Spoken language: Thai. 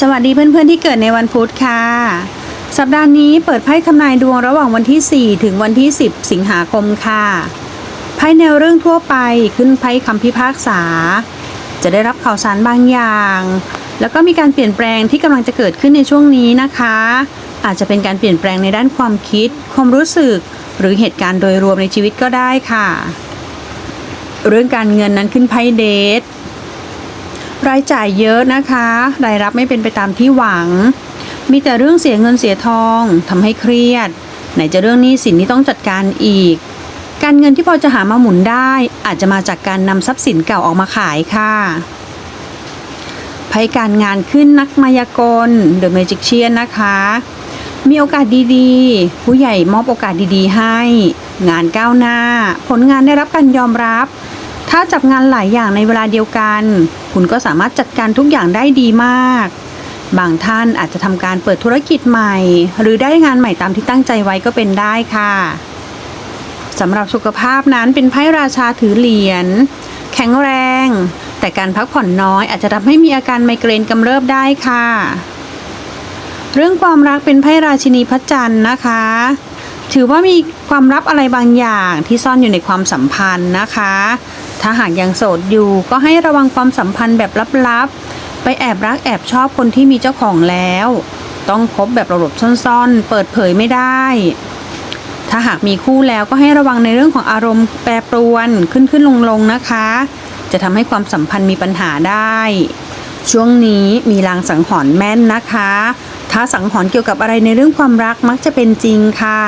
สวัสดีเพื่อนๆที่เกิดในวันพุธค่ะ สัปดาห์นี้เปิดไพ่ทำนายดวงระหว่างวันที่ 4 ถึงวันที่ 10 สิงหาคมค่ะไพ่แนวเรื่องทั่วไปขึ้นไพ่คำพิพากษา จะได้รับข่าวสารบางอย่าง แล้วก็มีการเปลี่ยนแปลงที่กำลังจะเกิดขึ้นในช่วงนี้นะคะ อาจจะเป็นการเปลี่ยนแปลงในด้านความคิด ความรู้สึก หรือเหตุการณ์โดยรวมในชีวิตก็ได้ค่ะ เรื่องการเงินนั้นขึ้นไพ่เดท รายจ่ายเยอะนะคะ รายรับไม่เป็นไปตามที่หวัง มีแต่เรื่องเสียเงินเสียทองทำให้เครียด ไหนจะเรื่องหนี้สินที่ต้องจัดการอีก การเงินที่พอจะหามาหมุนได้ อาจจะมาจากการนำทรัพย์สินเก่าออกมาขายค่ะภัยการงานขึ้นนักมายากล The Magician นะคะ มีโอกาสดีๆ ผู้ใหญ่มอบโอกาสดีๆ ให้ งานก้าวหน้า ผลงานได้รับการยอมรับ ถ้าจับงานหลายอย่างในเวลาเดียวกัน คุณก็สามารถจัดการทุกอย่างได้ดีมาก บางท่านอาจจะทำการเปิดธุรกิจใหม่ หรือได้งานใหม่ตามที่ตั้งใจไว้ก็เป็นได้ค่ะสำหรับสุขภาพนั้นเป็นไพ่ราชาถือเหรียญแข็งแรง แต่การพักผ่อนน้อยอาจจะทำให้มีอาการไมเกรนกำเริบได้ค่ะ เรื่องความรักเป็นไพ่ราชินีพระจันทร์นะคะ ถือว่ามีความลับอะไรบางอย่างที่ซ่อนอยู่ในความสัมพันธ์นะคะ ถ้าหากยังโสดอยู่ก็ให้ระวังความสัมพันธ์แบบลับๆ ไปแอบรักแอบชอบคนที่มีเจ้าของแล้ว ต้องคบแบบหลบๆซ่อนๆ เปิดเผยไม่ได้ ถ้าหากมีคู่แล้วก็ให้ระวังในเรื่องของอารมณ์แปรปรวนขึ้นขึ้นลงลงๆนะคะ จะทำให้ความสัมพันธ์มีปัญหาได้ ช่วงนี้มีลางสังหรณ์แม่นนะคะ ถ้าสังหรณ์เกี่ยวกับอะไรในเรื่องความรักมักจะเป็นจริงค่ะ